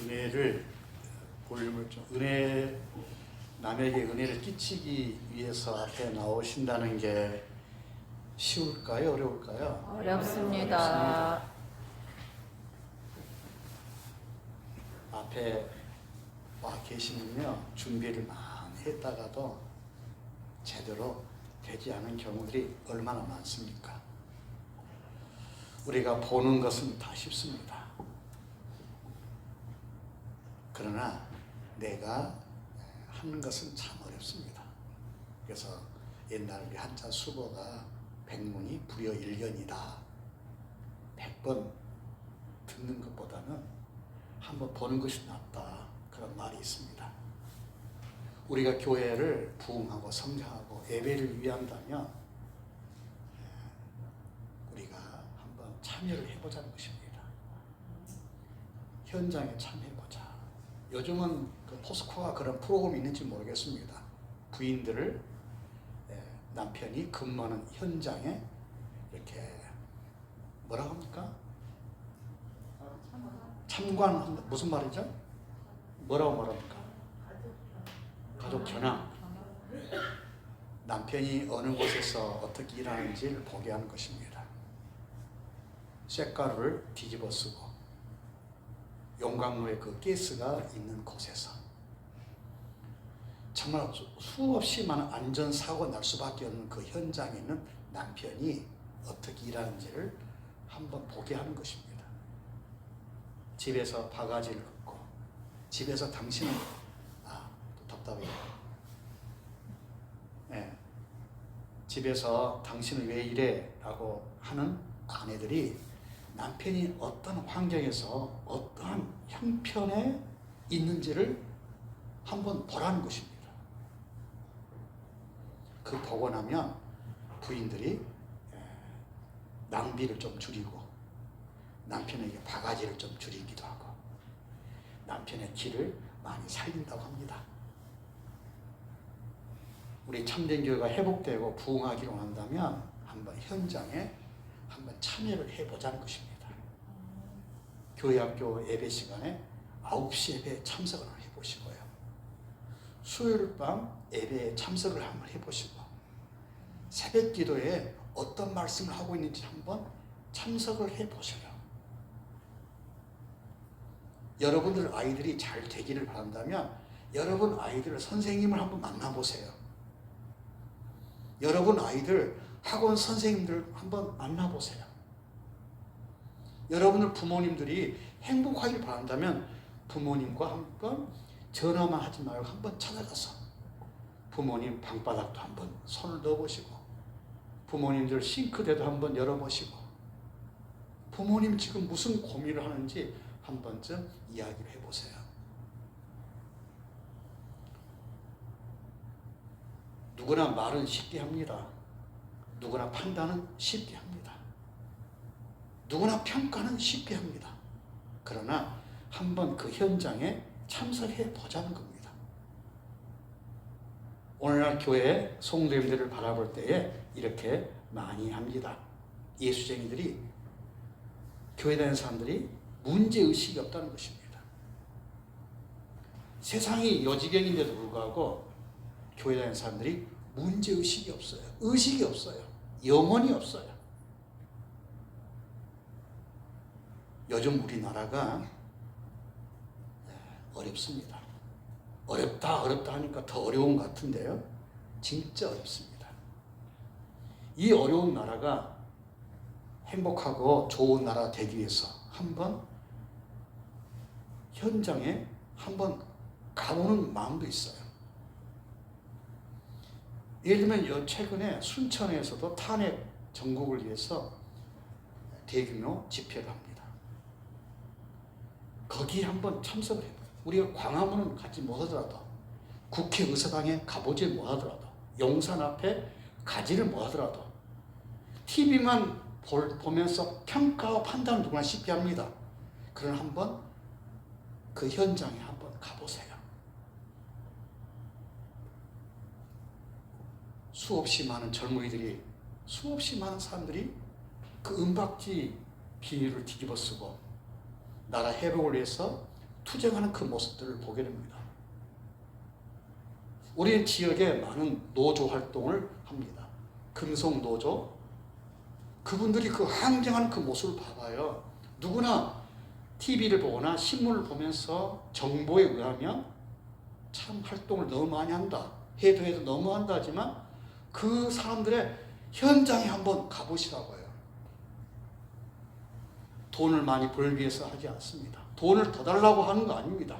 은혜를 볼륨을 좀 은혜 남에게 은혜를 끼치기 위해서 앞에 나오신다는 게 쉬울까요? 어려울까요? 어렵습니다. 앞에 와 계시면요 준비를 많이 했다가도 제대로 되지 않은 경우들이 얼마나 많습니까? 우리가 보는 것은 다 쉽습니다. 그러나 내가 하는 것은 참 어렵습니다. 그래서 옛날 우리 한자 수보가 백문이 불여 일견이다. 백 번 듣는 것보다는 한번 보는 것이 낫다. 그런 말이 있습니다. 우리가 교회를 부흥하고 성장하고 예배를 위한다면 예, 우리가 한번 참여를 해보자는 것입니다. 현장에 참여해보자. 요즘은 그 포스코가 그런 프로그램이 있는지 모르겠습니다. 부인들을 예, 남편이 근무하는 현장에 이렇게 뭐라고 합니까? 참관한다. 무슨 말이죠? 뭐라고 말합니까? 가족 전향. 남편이 어느 곳에서 어떻게 일하는지를 보게 하는 것입니다. 쇳가루를 뒤집어 쓰고 용광로에 그 가스가 있는 곳에서 정말 수- 수없이 많은 안전사고 날 수밖에 없는 그 현장에 있는 남편이 어떻게 일하는지를 한번 보게 하는 것입니다. 집에서 바가지를 긋고 집에서 당신은 아, 또 답답해요. 예. 집에서 당신은 왜 이래? 라고 하는 아내들이 남편이 어떤 환경에서 어떠한 형편에 있는지를 한번 보라는 것입니다. 그 보고 나면 부인들이 예, 낭비를 좀 줄이고 남편에게 바가지를 좀 줄이기도 하고 남편의 길을 많이 살린다고 합니다. 우리 참된 교회가 회복되고 부흥하기로 한다면 한번 현장에 한번 참여를 해보자는 것입니다. 교회 학교 예배 시간에 9시 예배에 참석을 해보시고요. 수요일 밤 예배에 참석을 한번 해보시고 새벽 기도에 어떤 말씀을 하고 있는지 한번 참석을 해보세요. 여러분들 아이들이 잘 되기를 바란다면 여러분 아이들 선생님을 한번 만나보세요. 여러분 아이들 학원 선생님들 한번 만나보세요. 여러분들 부모님들이 행복하길 바란다면 부모님과 한번 전화만 하지 말고 한번 찾아가서 부모님 방바닥도 한번 손을 넣어보시고 부모님들 싱크대도 한번 열어보시고 부모님 지금 무슨 고민을 하는지 한 번쯤 이야기를 해보세요. 누구나 말은 쉽게 합니다. 누구나 판단은 쉽게 합니다. 누구나 평가는 쉽게 합니다. 그러나 한번 그 현장에 참석해 보자는 겁니다. 오늘날 교회 성도님들을 바라볼 때에 이렇게 많이 합니다. 예수쟁이들이 교회 다니는 사람들이 문제 의식이 없다는 것입니다. 세상이 여지경인데도 불구하고 교회 다니는 사람들이 문제 의식이 없어요. 의식이 없어요. 영혼이 없어요. 요즘 우리나라가 어렵습니다. 어렵다, 어렵다 하니까 더 어려운 것 같은데요. 진짜 어렵습니다. 이 어려운 나라가 행복하고 좋은 나라 되기 위해서 한번 현장에 한번 가보는 마음도 있어요. 예를 들면 요 최근에 순천에서도 탄핵 전국을 위해서 대규모 집회를 합니다. 거기 한번 참석을 해요. 우리가 광화문은 가지 못하더라도 국회 의사당에 가보지 못하더라도 용산 앞에 가지를 못하더라도 TV만 보면서 평가와 판단을 누구나 쉽게 합니다. 그럼 한번 그 현장에 한번 가보세요. 수없이 많은 젊은이들이 수없이 많은 사람들이 그 은박지 비닐을 뒤집어 쓰고 나라 회복을 위해서 투쟁하는 그 모습들을 보게 됩니다. 우리 지역에 많은 노조 활동을 합니다. 금속 노조 그분들이 그 항쟁하는 그 모습을 봐봐요. 누구나 TV를 보거나 신문을 보면서 정보에 의하면 참 활동을 너무 많이 한다. 해도 해도 너무 한다 하지만 그 사람들의 현장에 한번 가보시라고요. 돈을 많이 벌기 위해서 하지 않습니다. 돈을 더 달라고 하는 거 아닙니다.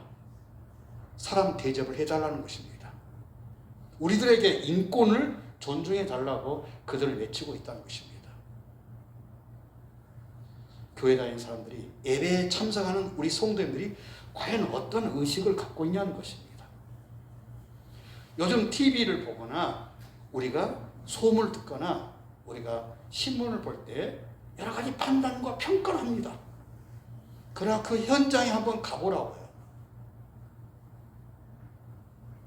사람 대접을 해달라는 것입니다. 우리들에게 인권을 존중해 달라고 그들을 외치고 있다는 것입니다. 교회 다니는 사람들이 예배에 참석하는 우리 성도님들이 과연 어떤 의식을 갖고 있냐는 것입니다. 요즘 TV를 보거나 우리가 소문을 듣거나 우리가 신문을 볼 때 여러 가지 판단과 평가를 합니다. 그러나 그 현장에 한번 가보라고요.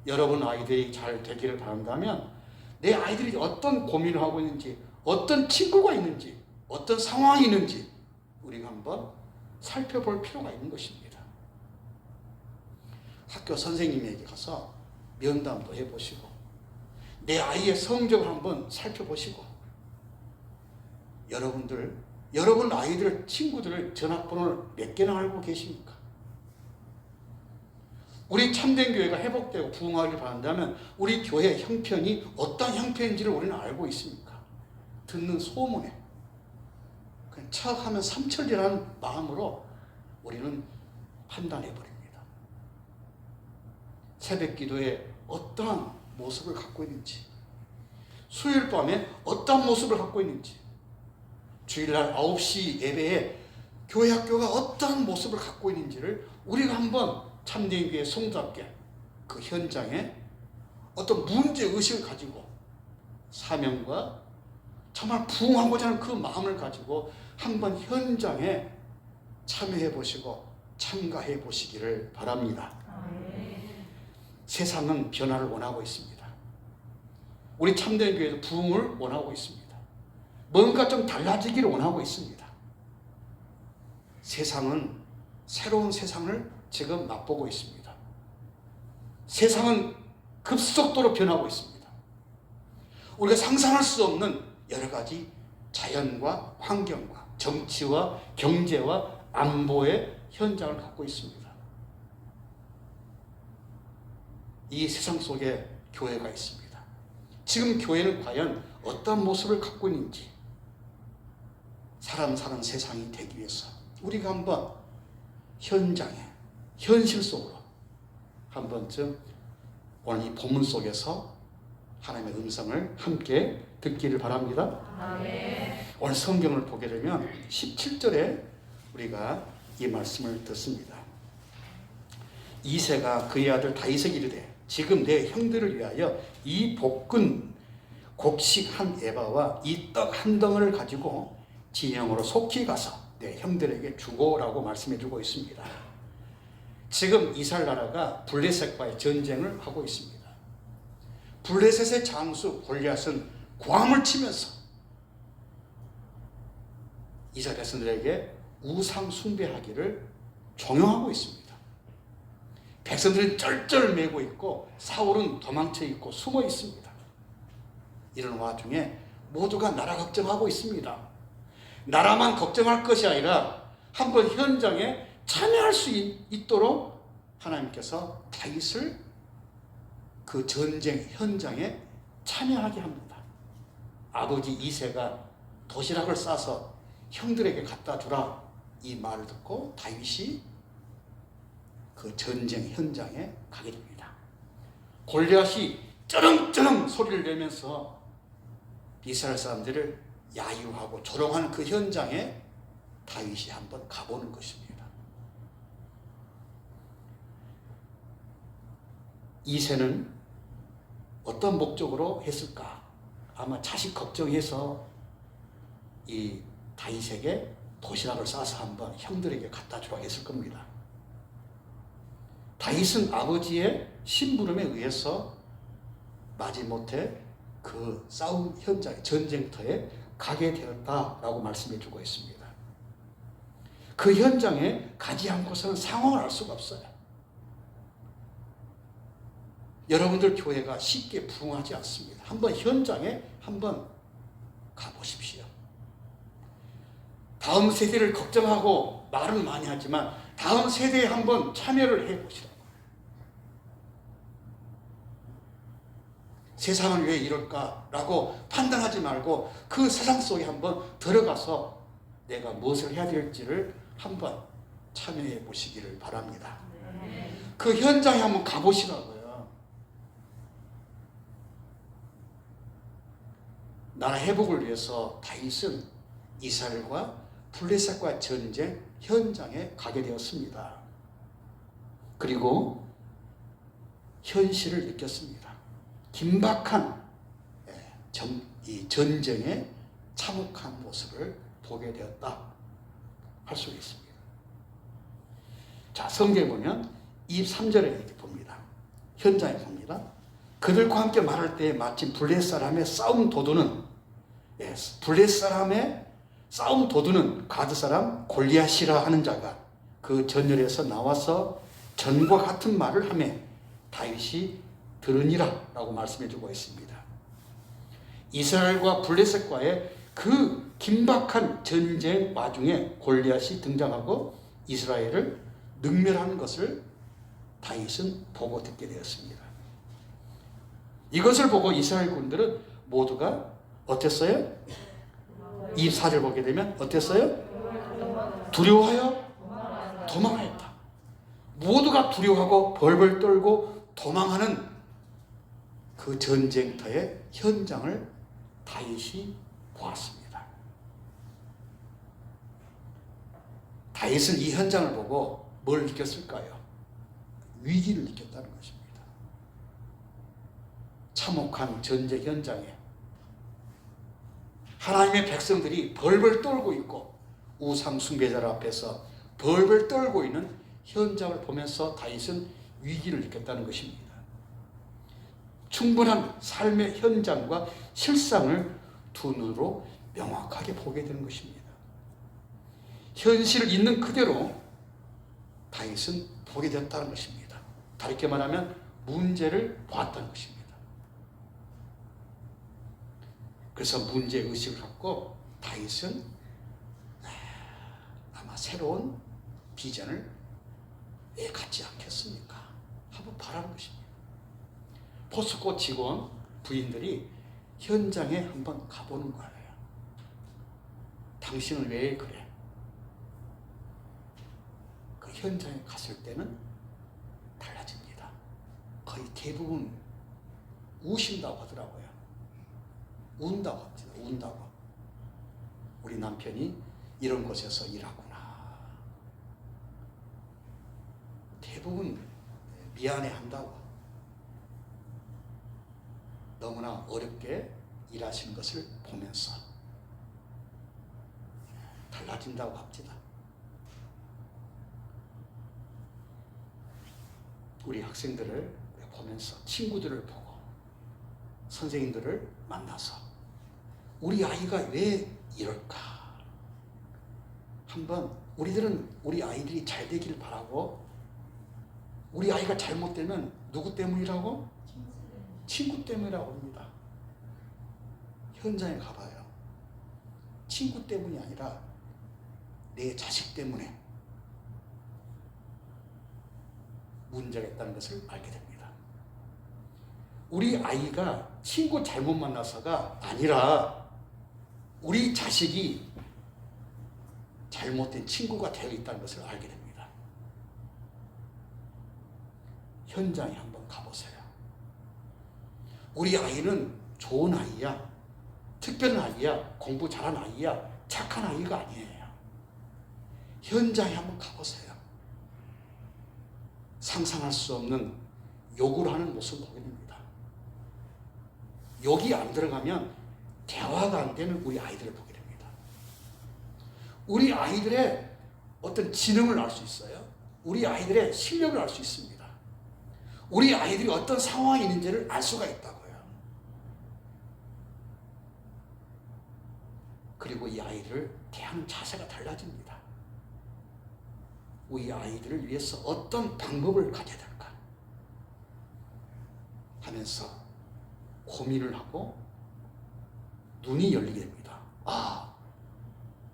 여러분 아이들이 잘 되기를 바란다면 내 아이들이 어떤 고민을 하고 있는지, 어떤 친구가 있는지, 어떤 상황이 있는지 우리가 한번 살펴볼 필요가 있는 것입니다. 학교 선생님에게 가서 면담도 해보시고, 내 아이의 성적을 한번 살펴보시고, 여러분들, 여러분 아이들, 친구들의 전화번호를 몇 개나 알고 계십니까? 우리 참된 교회가 회복되고 부흥하길 바란다면 우리 교회 형편이 어떤 형편인지를 우리는 알고 있습니까? 듣는 소문에 그냥 척하면 삼천리라는 마음으로 우리는 판단해 버립니다. 새벽 기도에 어떠한 모습을 갖고 있는지 수요일 밤에 어떠한 모습을 갖고 있는지 주일날 9시 예배에 교회 학교가 어떠한 모습을 갖고 있는지를 우리가 한번 참된 교회 성도답게 그 현장에 어떤 문제 의식을 가지고 사명과 정말 부흥하고자 하는 그 마음을 가지고 한번 현장에 참여해 보시고 참가해 보시기를 바랍니다. 세상은 변화를 원하고 있습니다. 우리 참된 교회도 부흥을 원하고 있습니다. 뭔가 좀 달라지기를 원하고 있습니다. 세상은 새로운 세상을 지금 맛보고 있습니다. 세상은 급속도로 변하고 있습니다. 우리가 상상할 수 없는 여러 가지 자연과 환경과 정치와 경제와 안보의 현장을 갖고 있습니다. 이 세상 속에 교회가 있습니다. 지금 교회는 과연 어떤 모습을 갖고 있는지 사람 사는 세상이 되기 위해서 우리가 한번 현장에 현실 속으로 한 번쯤 오늘 이 본문 속에서 하나님의 음성을 함께 듣기를 바랍니다. 오늘 성경을 보게 되면 17절에 우리가 이 말씀을 듣습니다. 이세가 그의 아들 다윗에게 이르되 지금 내 형들을 위하여 이 볶은 곡식 한 에바와 이 떡 한 덩을 가지고 진영으로 속히 가서 내 형들에게 주고라고 말씀해 주고 있습니다. 지금 이스라엘 나라가 블레셋과의 전쟁을 하고 있습니다. 블레셋의 장수 골리앗은 괌을 치면서 이스라엘 백성들에게 우상 숭배하기를 종용하고 있습니다. 백성들은 쩔쩔매고 있고 사울은 도망쳐 있고 숨어 있습니다. 이런 와중에 모두가 나라 걱정하고 있습니다. 나라만 걱정할 것이 아니라 한번 현장에 참여할 수 있, 있도록 하나님께서 다윗을 그 전쟁 현장에 참여하게 합니다. 아버지 이세가 도시락을 싸서 형들에게 갖다 주라 이 말을 듣고 다윗이 그 전쟁 현장에 가게 됩니다. 골리앗이 쩌렁쩌렁 소리를 내면서 이스라엘 사람들을 야유하고 조롱하는 그 현장에 다윗이 한번 가보는 것입니다. 이세는 어떤 목적으로 했을까? 아마 자식 걱정해서 이 다윗에게 도시락을 싸서 한번 형들에게 갖다 주라 했을 겁니다. 다윗은 아버지의 심부름에 의해서 마지못해 그 싸움 현장 전쟁터에 가게 되었다라고 말씀해 주고 있습니다. 그 현장에 가지 않고서는 상황을 알 수가 없어요. 여러분들 교회가 쉽게 부흥하지 않습니다. 한번 현장에 한번 가보십시오. 다음 세대를 걱정하고 말은 많이 하지만 다음 세대에 한번 참여를 해보시라고. 세상은 왜 이럴까라고 판단하지 말고 그 세상 속에 한번 들어가서 내가 무엇을 해야 될지를 한번 참여해 보시기를 바랍니다. 그 현장에 한번 가보시라고요. 나라 회복을 위해서 다윗은 이스라엘과 블레셋과 전쟁 현장에 가게 되었습니다. 그리고 현실을 느꼈습니다. 긴박한 예, 전, 이 전쟁의 참혹한 모습을 보게 되었다 할 수 있습니다. 자, 성경에 보면 23절에 이렇게 봅니다. 현장에 봅니다. 그들과 함께 말할 때 마침 블레 사람의 싸움 도두는 예, 블레 사람의 싸움 도두는 가드 사람 골리앗이라 하는 자가 그 전열에서 나와서 전과 같은 말을 하며 다윗이 들으니라 라고 말씀해 주고 있습니다. 이스라엘과 블레셋과의 그 긴박한 전쟁 와중에 골리앗이 등장하고 이스라엘을 능멸하는 것을 다윗은 보고 듣게 되었습니다. 이것을 보고 이스라엘 군들은 모두가 어땠어요? 이 사를 보게 되면 어땠어요? 두려워하여 도망하였다. 모두가 두려워하고 벌벌 떨고 도망하는 그 전쟁터의 현장을 다윗이 보았습니다. 다윗은 이 현장을 보고 뭘 느꼈을까요? 위기를 느꼈다는 것입니다. 참혹한 전쟁 현장에 하나님의 백성들이 벌벌 떨고 있고 우상 숭배자 앞에서 벌벌 떨고 있는 현장을 보면서 다윗은 위기를 느꼈다는 것입니다. 충분한 삶의 현장과 실상을 두 눈으로 명확하게 보게 되는 것입니다. 현실을 있는 그대로 다윗은 보게 되었다는 것입니다. 다르게 말하면 문제를 보았다는 것입니다. 그래서 문제 의식을 갖고 다윗은 아마 새로운 비전을 왜 갖지 않겠습니까? 한번 바라는 것입니다. 포스코 직원 부인들이 현장에 한번 가보는 거예요. 당신은 왜 그래? 그 현장에 갔을 때는 달라집니다. 거의 대부분 우신다고 하더라고요. 운다고 합니다. 운다고. 우리 남편이 이런 곳에서 일하구나. 대부분 미안해 한다고. 너무나 어렵게 일하시는 것을 보면서 달라진다고 합니다. 우리 학생들을 보면서 친구들을 보고 선생님들을 만나서 우리 아이가 왜 이럴까? 한번 우리들은 우리 아이들이 잘 되길 바라고 우리 아이가 잘못되면 누구 때문이라고? 친구 때문이라고 합니다. 현장에 가봐요. 친구 때문이 아니라 내 자식 때문에 문제가 있다는 것을 알게 됩니다. 우리 아이가 친구 잘못 만나서가 아니라 우리 자식이 잘못된 친구가 되어 있다는 것을 알게 됩니다. 현장에 한번 가보세요. 우리 아이는 좋은 아이야. 특별한 아이야. 공부 잘하는 아이야. 착한 아이가 아니에요. 현장에 한번 가보세요. 상상할 수 없는 욕을 하는 모습을 보게 됩니다. 욕이 안 들어가면 대화가 안 되는 우리 아이들을 보게 됩니다. 우리 아이들의 어떤 지능을 알 수 있어요. 우리 아이들의 실력을 알 수 있습니다. 우리 아이들이 어떤 상황이 있는지를 알 수가 있다고요. 그리고 이 아이를 대하는 자세가 달라집니다. 우리 아이들을 위해서 어떤 방법을 가져야 될까 하면서 고민을 하고 눈이 열리게 됩니다. 아,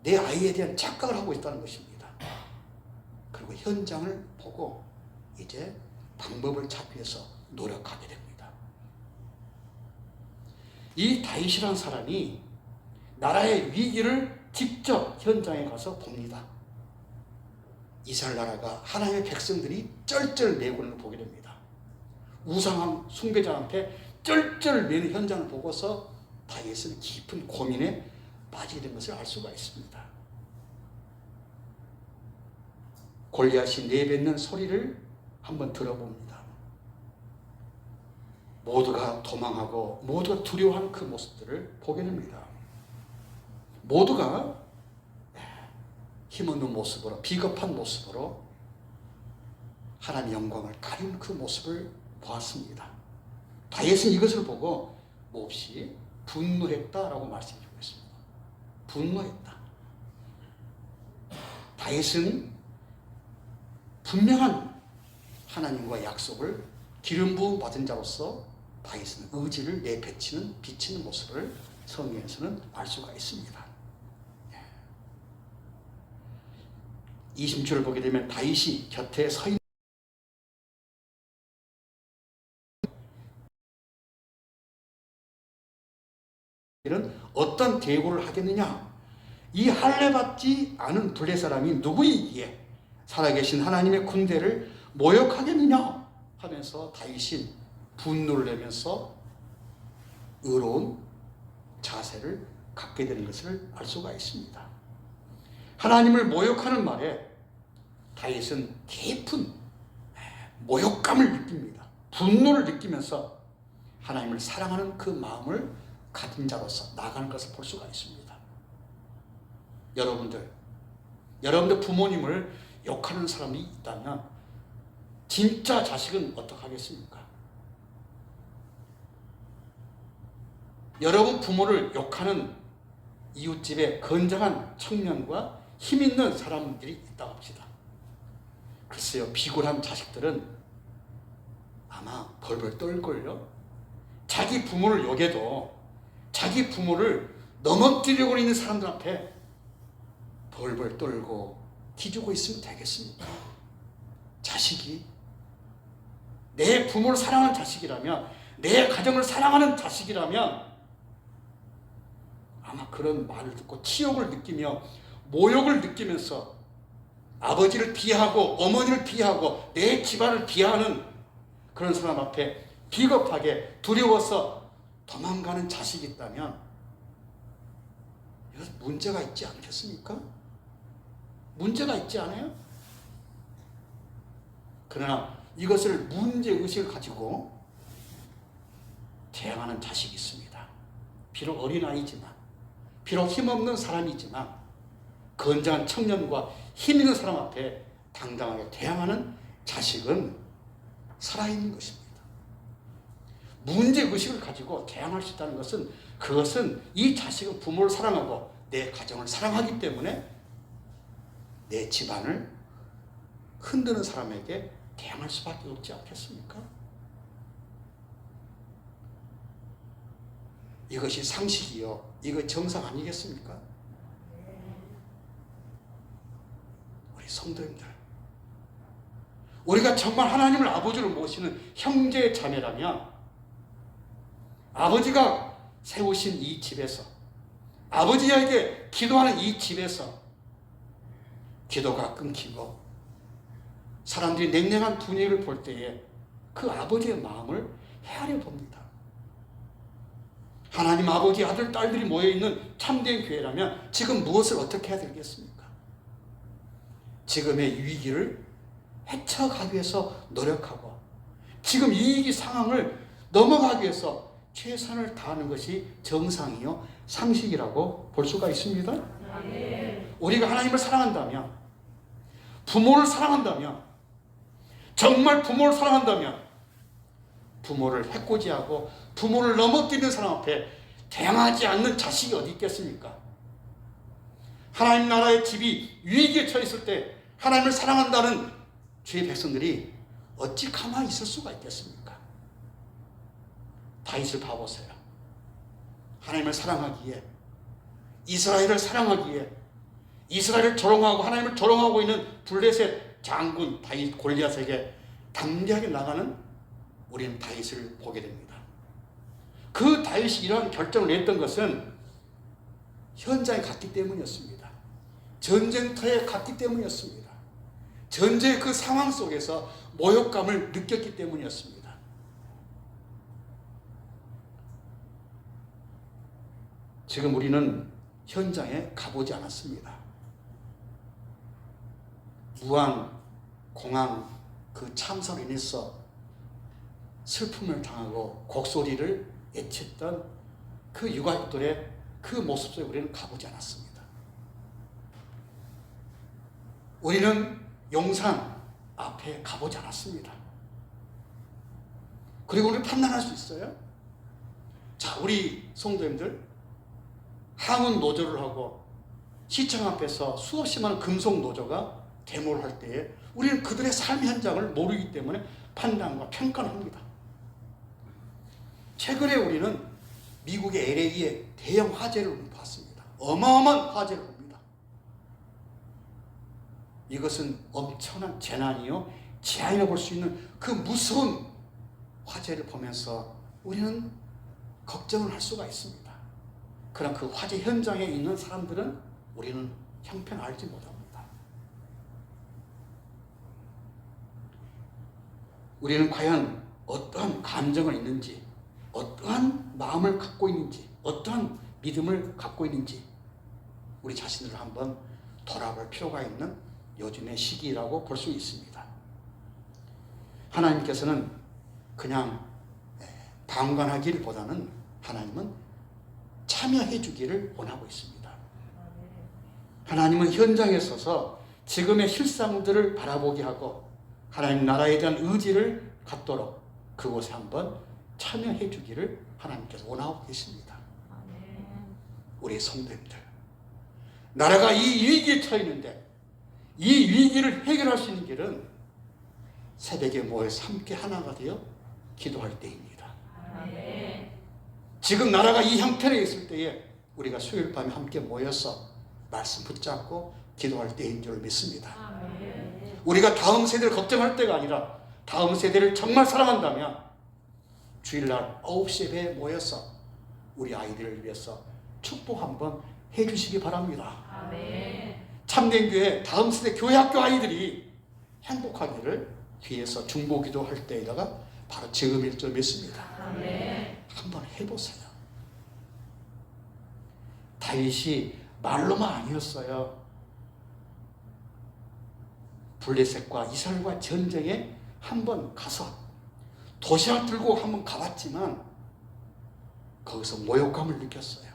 내 아이에 대한 착각을 하고 있다는 것입니다. 그리고 현장을 보고 이제 방법을 찾기 위해서 노력하게 됩니다. 이 다윗이라는 사람이 나라의 위기를 직접 현장에 가서 봅니다. 이스라엘 나라가 하나님의 백성들이 쩔쩔 매고 있는 걸 보게 됩니다. 우상한 숭배자한테 쩔쩔 매는 현장을 보고서 다윗은 깊은 고민에 빠지게 된 것을 알 수가 있습니다. 골리앗이 내뱉는 소리를 한번 들어봅니다. 모두가 도망하고 모두가 두려워하는 그 모습들을 보게 됩니다. 모두가 힘없는 모습으로 비겁한 모습으로 하나님의 영광을 가리는 그 모습을 보았습니다. 다윗은 이것을 보고 몹시 분노했다라고 말씀해주고 있습니다. 분노했다. 다윗은 분명한 하나님과 약속을 기름 부음 받은 자로서 다윗은 의지를 내비치는 비치는 모습을 성경에서는 알 수가 있습니다. 20절을 보게 되면 다윗이 곁에 서 있는 이런 어떤 대고를 하겠느냐? 이 할례 받지 않은 블레 사람이 누구이기에 살아계신 하나님의 군대를 모욕하겠느냐? 하면서 다윗이 분노를 내면서 의로운 자세를 갖게 되는 것을 알 수가 있습니다. 하나님을 모욕하는 말에 다윗은 깊은 모욕감을 느낍니다. 분노를 느끼면서 하나님을 사랑하는 그 마음을 가진 자로서 나가는 것을 볼 수가 있습니다. 여러분들, 여러분들 부모님을 욕하는 사람이 있다면 진짜 자식은 어떡하겠습니까? 여러분 부모를 욕하는 이웃집에 건장한 청년과 힘 있는 사람들이 있다고 합시다. 글쎄요, 비굴한 자식들은 아마 벌벌 떨걸요. 자기 부모를 욕해도 자기 부모를 넘어뜨리고 있는 사람들 앞에 벌벌 떨고 기주고 있으면 되겠습니까? 자식이 내 부모를 사랑하는 자식이라면 내 가정을 사랑하는 자식이라면 아마 그런 말을 듣고 치욕을 느끼며 모욕을 느끼면서 아버지를 비하고 어머니를 비하고 내 집안을 비하는 그런 사람 앞에 비겁하게 두려워서 도망가는 자식이 있다면 문제가 있지 않겠습니까? 문제가 있지 않아요? 그러나 이것을 문제의식을 가지고 대항하는 자식이 있습니다. 비록 어린아이지만 비록 힘없는 사람이지만 건장한 청년과 힘 있는 사람 앞에 당당하게 대항하는 자식은 살아있는 것입니다. 문제의식을 가지고 대항할 수 있다는 것은 그것은 이 자식은 부모를 사랑하고 내 가정을 사랑하기 때문에 내 집안을 흔드는 사람에게 대항할 수밖에 없지 않겠습니까? 이것이 상식이요. 이거 정상 아니겠습니까? 우리 성도님들. 우리가 정말 하나님을 아버지로 모시는 형제 자매라면 아버지가 세우신 이 집에서 아버지에게 기도하는 이 집에서 기도가 끊기고 사람들이 냉랭한 분위기를 볼 때에 그 아버지의 마음을 헤아려 봅니다. 하나님 아버지 아들 딸들이 모여 있는 참된 교회라면 지금 무엇을 어떻게 해야 되겠습니까? 지금의 위기를 헤쳐가기 위해서 노력하고 지금 이 상황을 넘어가기 위해서 최선을 다하는 것이 정상이요 상식이라고 볼 수가 있습니다. 우리가 하나님을 사랑한다면 부모를 사랑한다면 정말 부모를 사랑한다면 부모를 해코지하고 부모를 넘어뜨리는 사람 앞에 대항하지 않는 자식이 어디 있겠습니까? 하나님 나라의 집이 위기에 처했을 때 하나님을 사랑한다는 주의 백성들이 어찌 가만히 있을 수가 있겠습니까? 다윗을 봐보세요. 하나님을 사랑하기에 이스라엘을 사랑하기에 이스라엘을 조롱하고 하나님을 조롱하고 있는 블레셋 장군 다윗 골리앗에게 담대하게 나가는 우리는 다윗을 보게 됩니다. 그 다윗이 이러한 결정을 냈던 것은 현장에 갔기 때문이었습니다. 전쟁터에 갔기 때문이었습니다. 전쟁의 그 상황 속에서 모욕감을 느꼈기 때문이었습니다. 지금 우리는 현장에 가보지 않았습니다. 무안 공항 그 참사로 인해서 슬픔을 당하고 곡소리를 외쳤던 그 유가족들의 그 모습 속에 우리는 가보지 않았습니다. 우리는 용산 앞에 가보지 않았습니다. 그리고 우리 판단할 수 있어요. 자, 우리 성도님들 항운 노조를 하고 시청 앞에서 수없이 많은 금속 노조가 데모를 할 때에 우리는 그들의 삶 현장을 모르기 때문에 판단과 평가를 합니다. 최근에 우리는 미국의 LA의 대형 화재를 봤습니다. 어마어마한 화재를. 이것은 엄청난 재난이요. 재앙이라 볼 수 있는 그 무서운 화재를 보면서 우리는 걱정을 할 수가 있습니다. 그러나 그 화재 현장에 있는 사람들은 우리는 형편 알지 못합니다. 우리는 과연 어떠한 감정을 있는지, 어떠한 마음을 갖고 있는지, 어떠한 믿음을 갖고 있는지 우리 자신을 한번 돌아볼 필요가 있는 요즘의 시기라고 볼 수 있습니다. 하나님께서는 그냥 방관하기보다는 하나님은 참여해 주기를 원하고 있습니다. 하나님은 현장에 서서 지금의 실상들을 바라보게 하고 하나님 나라에 대한 의지를 갖도록 그곳에 한번 참여해 주기를 하나님께서 원하고 계십니다. 우리 성도님들 나라가 이 위기에 처했는데 이 위기를 해결할 수 있는 길은 새벽에 모여서 함께 하나가 되어 기도할 때입니다. 지금 나라가 이 형편에 있을 때에 우리가 수요일 밤에 함께 모여서 말씀 붙잡고 기도할 때인 줄 믿습니다. 우리가 다음 세대를 걱정할 때가 아니라 다음 세대를 정말 사랑한다면 주일날 9시 에 모여서 우리 아이들을 위해서 축복 한번 해주시기 바랍니다. 참된 교회 다음 세대 교회 학교 아이들이 행복하기를 뒤에서 중보기도 할 때에다가 바로 지금일 줄 믿습니다. 한번 해보세요. 다윗이 말로만 아니었어요. 블레셋과 이스라엘과 전쟁에 한번 가서 도시락 들고 한번 가봤지만 거기서 모욕감을 느꼈어요.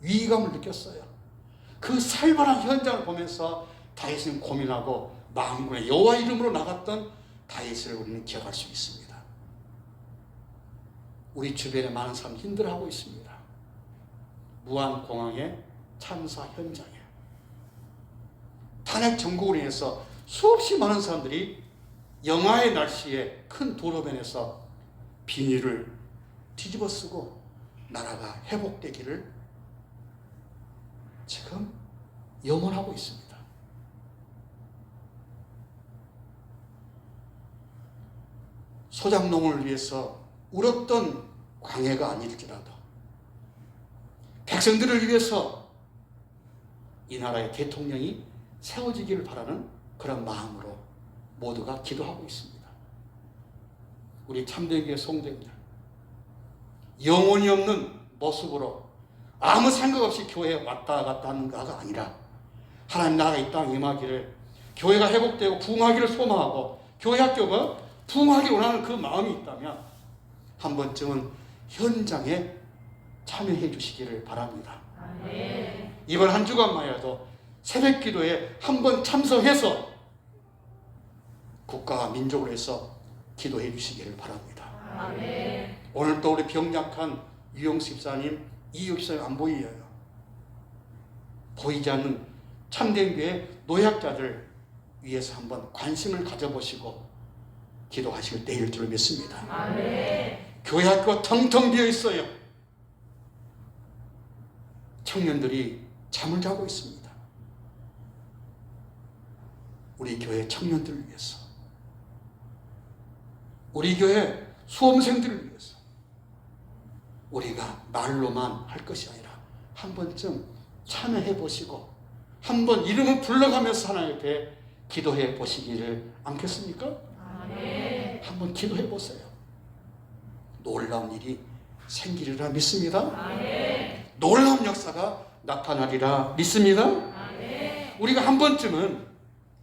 위기감을 느꼈어요. 그 살벌한 현장을 보면서 다윗은 고민하고 마음군에 여호와 이름으로 나갔던 다윗을 우리는 기억할 수 있습니다. 우리 주변에 많은 사람 힘들어하고 있습니다. 무안 공항의 참사 현장에 탄핵 정국으로 인해서 수없이 많은 사람들이 영하의 날씨에 큰 도로변에서 비닐을 뒤집어 쓰고 나라가 회복되기를 지금 염원하고 있습니다. 소작농을 위해서 울었던 광해가 아닐지라도 백성들을 위해서 이 나라의 대통령이 세워지기를 바라는 그런 마음으로 모두가 기도하고 있습니다. 우리 참되게 성도님들 영혼이 없는 모습으로 아무 생각 없이 교회에 왔다 갔다 하는 가가 아니라 하나님 나라가 이 땅에 임하기를 교회가 회복되고 부흥하기를 소망하고 교회 학교가 부흥하기 원하는 그 마음이 있다면 한 번쯤은 현장에 참여해 주시기를 바랍니다. 이번 한 주간만이라도 새벽 기도에 한 번 참석해서 국가와 민족을 위해서 기도해 주시기를 바랍니다. 오늘 또 우리 병약한 유영수 집사님, 이육 집사님 안 보여요. 보이지 않는 참된 교회 노약자들 위해서 한번 관심을 가져보시고 기도하실 때일 줄 믿습니다. 교회 학교가 텅텅 비어 있어요. 청년들이 잠을 자고 있습니다. 우리 교회 청년들을 위해서, 우리 교회 수험생들을 위해서, 우리가 말로만 할 것이 아니라 한 번쯤 참여해 보시고, 한 번 이름을 불러가면서 하나님 앞에 기도해 보시기를 않겠습니까? 한번 기도해 보세요. 놀라운 일이 생기리라 믿습니다. 놀라운 역사가 나타나리라 믿습니다. 우리가 한 번쯤은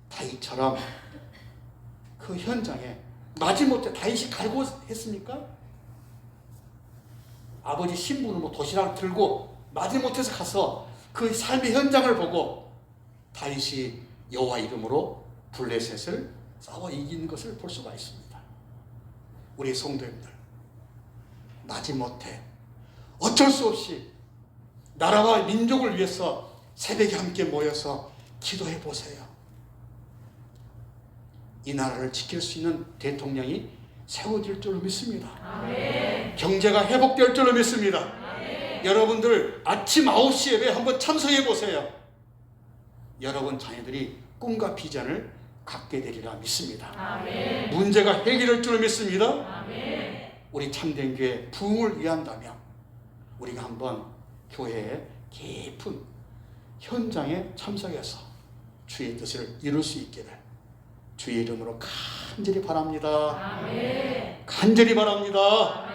다윗처럼 그 현장에 마지못해 다윗이 갈고 했습니까? 아버지 신분을 뭐 도시락을 들고 마지못해서 가서 그 삶의 현장을 보고 다윗이 여호와 이름으로 블레셋을 싸워 이긴 것을 볼 수가 있습니다. 우리 성도님들 마지못해 어쩔 수 없이 나라와 민족을 위해서 새벽에 함께 모여서 기도해 보세요. 이 나라를 지킬 수 있는 대통령이 세워질 줄로 믿습니다. 경제가 회복될 줄로 믿습니다. 여러분들 아침 9시 예배 한번 참석해 보세요. 여러분 자녀들이 꿈과 비전을 갖게 되리라 믿습니다. 문제가 해결될 줄로 믿습니다. 우리 참된 교회 부흥을 위한다면 우리가 한번 교회의 깊은 현장에 참석해서 주의 뜻을 이룰 수 있기를 주의 이름으로 간절히 바랍니다. 간절히 바랍니다.